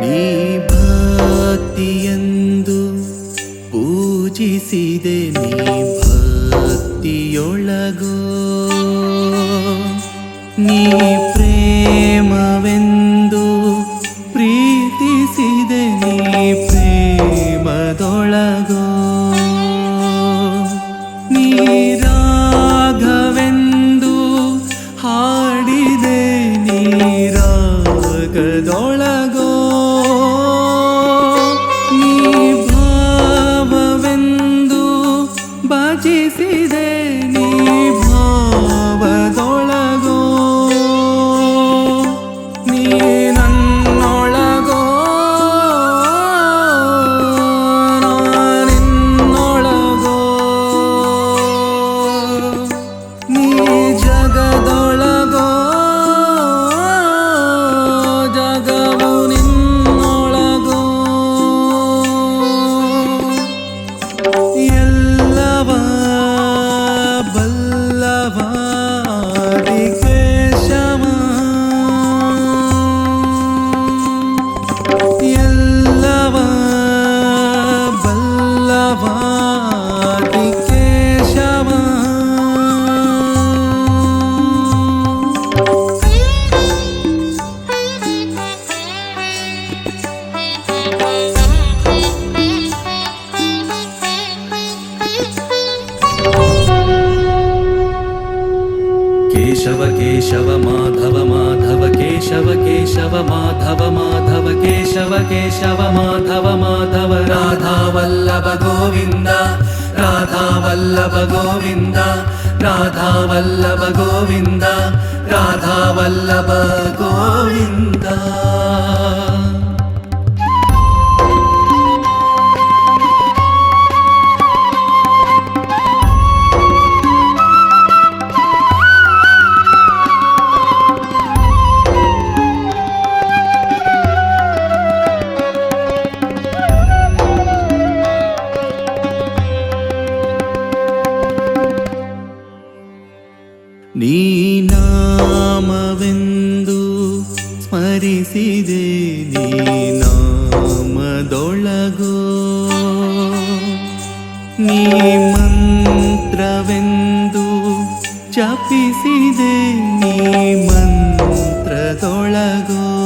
ನೀ ಭಕ್ತಿಯೆಂದು ಪೂಜಿಸಿದೆ ನೀ ಭಕ್ತಿಯೊಳಗೋ. ನೀ ಪ್ರೇಮವೆಂದು ಪ್ರೀತಿಸಿದೆ ನೀ ಪ್ರೇಮದೊಳಗೋ. ನೀರಾಘವೆಂದು ಹಾಡಿದೆ ನೀ केशव केशव माधव माधव केशव केशव माधव माधव केशव केशव माधव माधव राधा वल्लभ गोविन्द राधा वल्लभ गोविन्द राधा वल्लभ गोविन्द राधा वल्लभ गोविन्द ನಾಮವೆಂದು ಸ್ಮರಿಸಿದೆ ನೀ ನಾಮದೊಳಗೋ. ನೀ ಮಂತ್ರವೆಂದು ಜಪಿಸಿದೆ ನೀ ಮಂತ್ರದೊಳಗೋ.